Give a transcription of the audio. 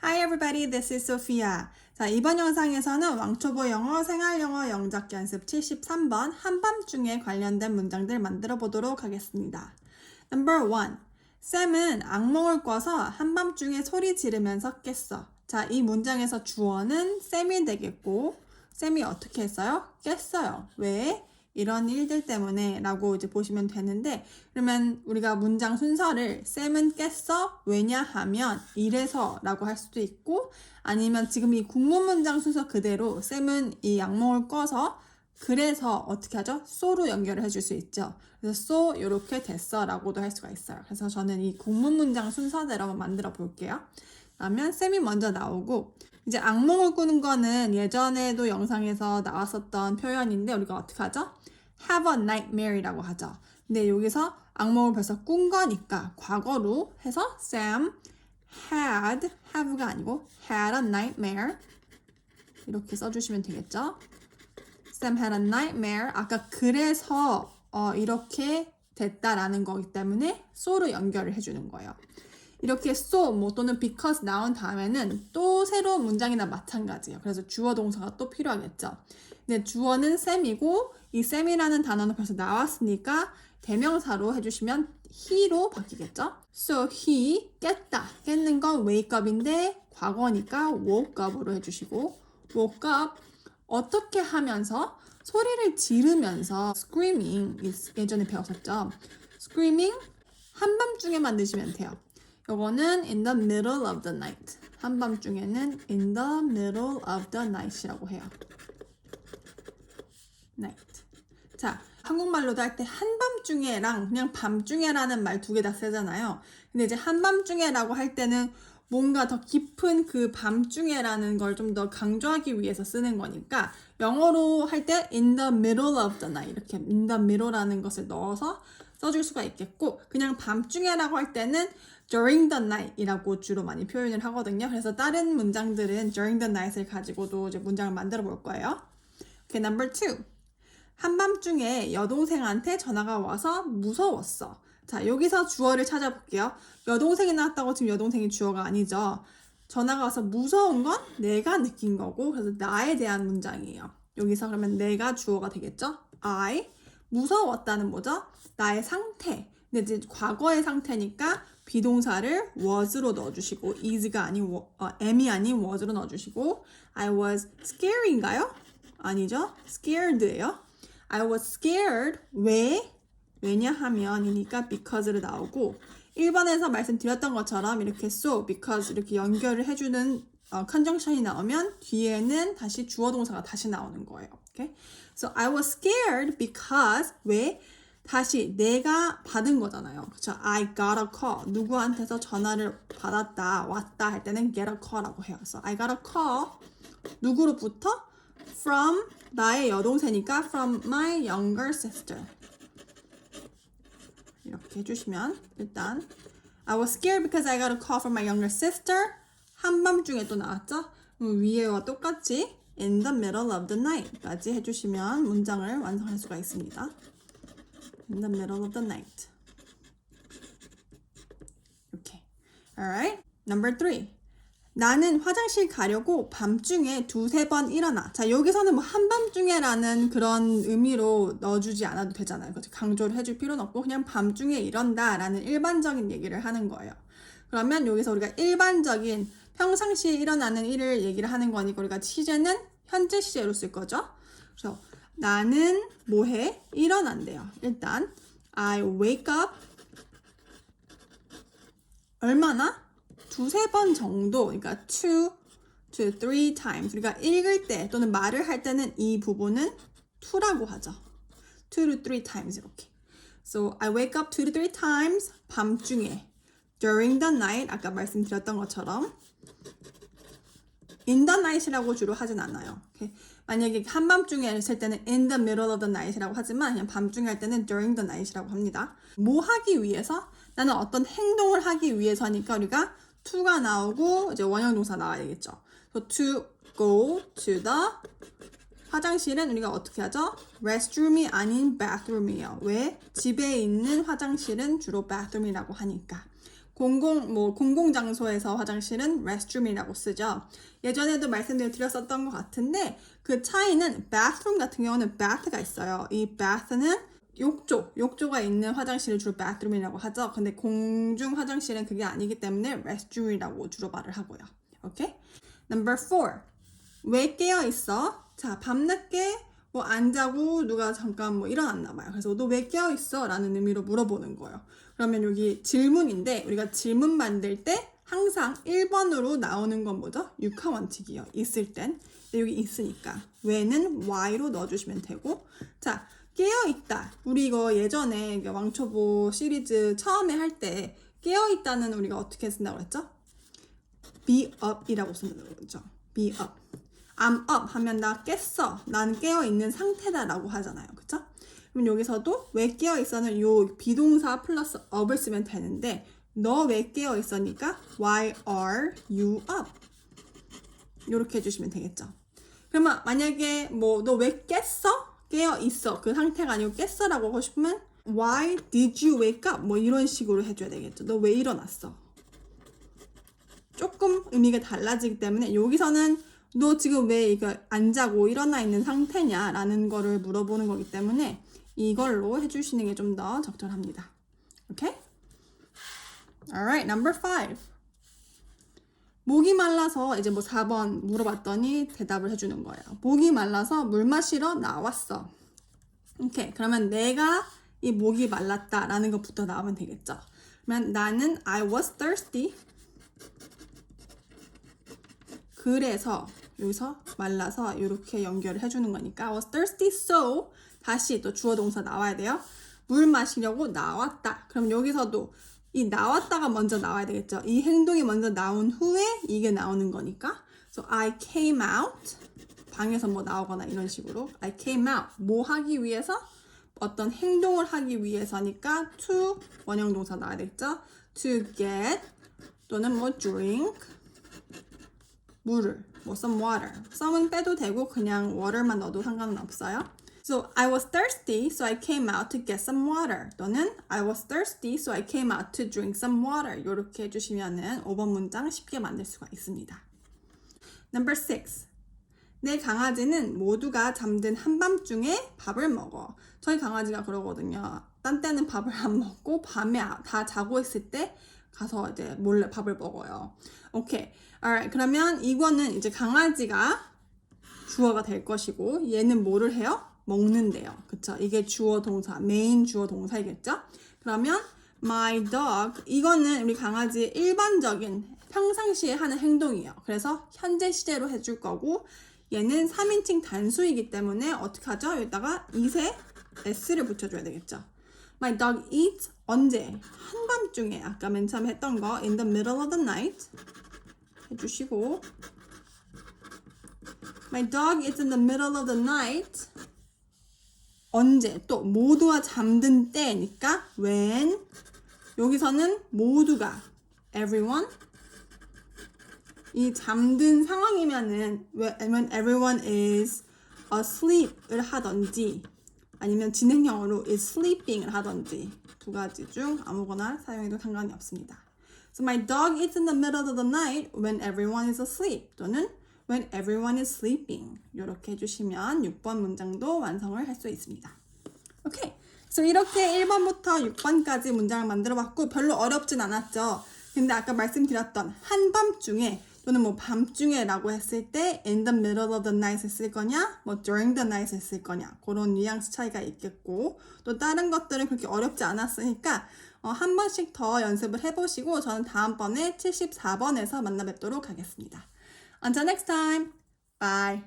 Hi everybody, this is Sophia. 자, 이번 영상에서는 왕초보 영어, 생활영어 영작 연습 73번 한밤중에 관련된 문장들 만들어 보도록 하겠습니다. Number one. 쌤은 악몽을 꿔서 한밤중에 소리 지르면서 깼어. 자, 이 문장에서 주어는 쌤이 되겠고, 쌤이 어떻게 했어요? 깼어요. 왜? 이런 일들 때문에 라고 이제 보시면 되는데 그러면 우리가 문장 순서를 쌤은 깼어 왜냐하면 이래서 라고 할 수도 있고 아니면 지금 이 국문 문장 순서 그대로 쌤은 이 악몽을 꿔서 그래서 어떻게 하죠? so로 연결을 해줄 수 있죠. 그래서 so 이렇게 됐어 라고도 할 수가 있어요. 그래서 저는 이 국문 문장 순서대로 한번 만들어 볼게요. 그러면 쌤이 먼저 나오고 이제 악몽을 꾸는 거는 예전에도 영상에서 나왔었던 표현인데 우리가 어떻게 하죠? have a nightmare이라고 하죠. 근데 여기서 악몽을 벌써 꾼 거니까 과거로 해서 Sam had have가 아니고 had a nightmare 이렇게 써주시면 되겠죠. Sam had a nightmare 아까 그래서 어, 이렇게 됐다라는 거기 때문에 so로 연결을 해주는 거예요. 이렇게 so 뭐 또는 because 나온 다음에는 또 새로운 문장이나 마찬가지예요. 그래서 주어 동사가 또 필요하겠죠. 근데 주어는 쌤이고 이 쌤이라는 단어는 벌써 나왔으니까 대명사로 해주시면 he로 바뀌겠죠. So he 깼다. 깼는 건 wake up인데 과거니까 woke up으로 해주시고 woke up 어떻게 하면서 소리를 지르면서 screaming 예전에 배웠었죠. screaming 한밤중에 만 드시면 돼요. 요거는 in the middle of the night. 한밤중에는 in the middle of the night이라고 해요. night. 자, 한국말로도 할 때 한밤중에랑 그냥 밤중에라는 말 두 개 다 쓰잖아요. 근데 이제 한밤중에라고 할 때는 뭔가 더 깊은 그 밤중에라는 걸 좀 더 강조하기 위해서 쓰는 거니까 영어로 할 때 in the middle of the night 이렇게 in the middle라는 것을 넣어서 써줄 수가 있겠고 그냥 밤중에라고 할 때는 during the night이라고 주로 많이 표현을 하거든요. 그래서 다른 문장들은 during the night을 가지고도 이제 문장을 만들어 볼 거예요. Okay, number two. 한밤중에 여동생한테 전화가 와서 무서웠어. 자, 여기서 주어를 찾아볼게요. 여동생이 나왔다고 지금 여동생이 주어가 아니죠. 전화가 와서 무서운 건 내가 느낀 거고, 그래서 나에 대한 문장이에요. 여기서 그러면 내가 주어가 되겠죠? I. 무서웠다는 뭐죠? 나의 상태. 근데 이제 과거의 상태니까 비동사를 was로 넣어주시고, is가 아닌, 어, am이 아닌 was로 넣어주시고, I was scare인가요? 아니죠? scared예요. I was scared. 왜? 왜냐하면이니까 because를 나오고 1번에서 말씀드렸던 것처럼 이렇게 so, because 이렇게 연결을 해주는 어, conjunction이 나오면 뒤에는 다시 주어 동사가 다시 나오는 거예요. Okay? So I was scared because 왜? 다시 내가 받은 거잖아요. 그쵸? I got a call. 누구한테서 전화를 받았다, 왔다 할 때는 get a call라고 해요. So I got a call. 누구로부터? From 나의 여동생이니까 from my younger sister. 이렇게 해주시면 일단 I was scared because I got a call from my younger sister. 한밤중에 또 나왔죠? 음, 위에와 똑같이 in the middle of the night까지 해주시면 문장을 완성할 수가 있습니다. In the middle of the night. 이렇게. Alright. Number three. 나는 화장실 가려고 밤중에 두세 번 일어나. 자, 여기서는 뭐 한밤중에라는 그런 의미로 넣어주지 않아도 되잖아요. 그죠? 강조를 해줄 필요는 없고, 그냥 밤중에 이런다라는 일반적인 얘기를 하는 거예요. 그러면 여기서 우리가 일반적인 평상시에 일어나는 일을 얘기를 하는 거니까 우리가 시제는 현재 시제로 쓸 거죠. 그래서 나는 뭐해? 일어난대요. 일단, I wake up. 얼마나? 두세 번 정도, 그러니까 two to three times. 우리가 읽을 때 또는 말을 할 때는 이 부분은 to라고 하죠. two to three times 이렇게. So I wake up two to three times 밤중에 during the night 아까 말씀드렸던 것처럼 night이라고 주로 하진 않아요. Okay? 만약에 한밤중에 했을 때는 in the middle of the night이라고 하지만 그냥 밤중에 할 때는 during the night이라고 합니다. 뭐 하기 위해서? 나는 어떤 행동을 하기 위해서니까 우리가 to가 나오고 이제 원형 동사 나와야 되겠죠. So to go to the 화장실은 우리가 어떻게 하죠? restroom이 아닌 bathroom이에요. 왜? 집에 있는 화장실은 주로 bathroom이라고 하니까. 공공 뭐 공공 장소에서 화장실은 restroom이라고 쓰죠. 예전에도 말씀드렸었던 것 같은데 그 차이는 bathroom 같은 경우는 bath가 있어요. 이 bath는 욕조, 욕조가 있는 화장실을 주로 bathroom이라고 하죠. 근데 공중 화장실은 그게 아니기 때문에 restroom이라고 주로 말을 하고요. 오케이? Number four. 왜 깨어 있어? 자, 밤늦게 뭐 안 자고 누가 잠깐 뭐 일어났나 봐요. 그래서 너 왜 깨어 있어? 라는 의미로 물어보는 거예요. 그러면 여기 질문인데 우리가 질문 만들 때 항상 1번으로 나오는 건 뭐죠? 육하 원칙이요. 있을 땐. 여기 있으니까 why로 넣어주시면 되고 자 깨어 있다. 우리 이거 예전에 왕초보 시리즈 처음에 할 때 깨어 있다는 우리가 어떻게 쓴다고 했죠? be up이라고 쓴다고 그러죠. be up. I'm up 하면 나 깼어. 난 깨어 있는 상태다 라고 하잖아요. 그쵸? 그럼 여기서도 왜 깨어 있어는 요 비동사 플러스 up을 쓰면 되는데 너왜 깨어 있으니까 why are you up? 이렇게 해주시면 되겠죠. 그러면 만약에 뭐 너 왜 깼어? 깨어 있어. 그 상태가 아니고 깼어라고 하고 싶으면 why did you wake up? 뭐 이런 식으로 해줘야 되겠죠. 너 왜 일어났어? 조금 의미가 달라지기 때문에 여기서는 너 지금 왜 이거 안 자고 일어나 있는 상태냐라는 거를 물어보는 거기 때문에 이걸로 해주시는 게 좀 더 적절합니다. 오케이? Alright, number five. 목이 말라서 이제 뭐 4번 물어봤더니 대답을 해주는 거예요. 목이 말라서 물 마시러 나왔어. 오케이. 그러면 내가 이 목이 말랐다라는 것부터 나오면 되겠죠. 그러면 나는 I was thirsty. 그래서 여기서 말라서 이렇게 연결을 해주는 거니까 I was thirsty so 다시 또 주어 동사 나와야 돼요. 물 마시려고 나왔다. 그럼 여기서도 이 나왔다가 먼저 나와야 되겠죠. 이 행동이 먼저 나온 후에 이게 나오는 거니까. So I came out. 방에서 뭐 나오거나 이런 식으로 I came out. 뭐 하기 위해서? 어떤 행동을 하기 위해서니까 to 원형 동사 나와야 되겠죠. To get 또는 뭐 drink 물을 뭐 some water. some은 빼도 되고 그냥 water만 넣어도 상관은 없어요. So I was thirsty, so I came out to get some water. 또는 I was thirsty, so I came out to drink some water. 이렇게 해주시면은 5번 문장 쉽게 만들 수가 있습니다. Number six. 내 강아지는 모두가 잠든 한밤중에 밥을 먹어. 저희 강아지가 그러거든요. 딴 때는 밥을 안 먹고 밤에 아- 다 자고 있을 때 가서 이제 몰래 밥을 먹어요. 오케이. alright. 그러면 이거는 이제 강아지가 주어가 될 것이고 얘는 뭐를 해요? 먹는데요. 그쵸? 이게 주어 동사, 메인 주어 동사이겠죠? 그러면 my dog 이거는 우리 강아지의 일반적인 평상시에 하는 행동이에요. 그래서 현재 시제로 해줄 거고 얘는 3인칭 단수이기 때문에 어떻게 하죠? 여기다가 이세 s를 붙여줘야 되겠죠. My dog eats 언제? 한밤중에 아까 맨 처음에 했던 거 in the middle of the night 해주시고 My dog is in the middle of the night. 언제? 또 모두가 잠든 때니까 when 여기서는 모두가 everyone 이 잠든 상황이면은 when everyone is asleep을 하던지 아니면 진행형으로 is sleeping을 하던지 두 가지 중 아무거나 사용해도 상관이 없습니다. So my dog is in the middle of the night when everyone is asleep 또는 when everyone is sleeping 이렇게 해주시면 6번 문장도 완성을 할 수 있습니다. 오케이. 그래서 이렇게 1번부터 6번까지 문장을 만들어 봤고 별로 어렵진 않았죠. 근데 아까 말씀드렸던 한밤중에 또는 뭐 밤중에라고 했을 때 in the middle of the night을 쓸 거냐, 뭐 during the night을 쓸 거냐 그런 뉘앙스 차이가 있겠고 또 다른 것들은 그렇게 어렵지 않았으니까 어, 한 번씩 더 연습을 해보시고 저는 다음번에 74번에서 만나 뵙도록 하겠습니다. Until next time, bye.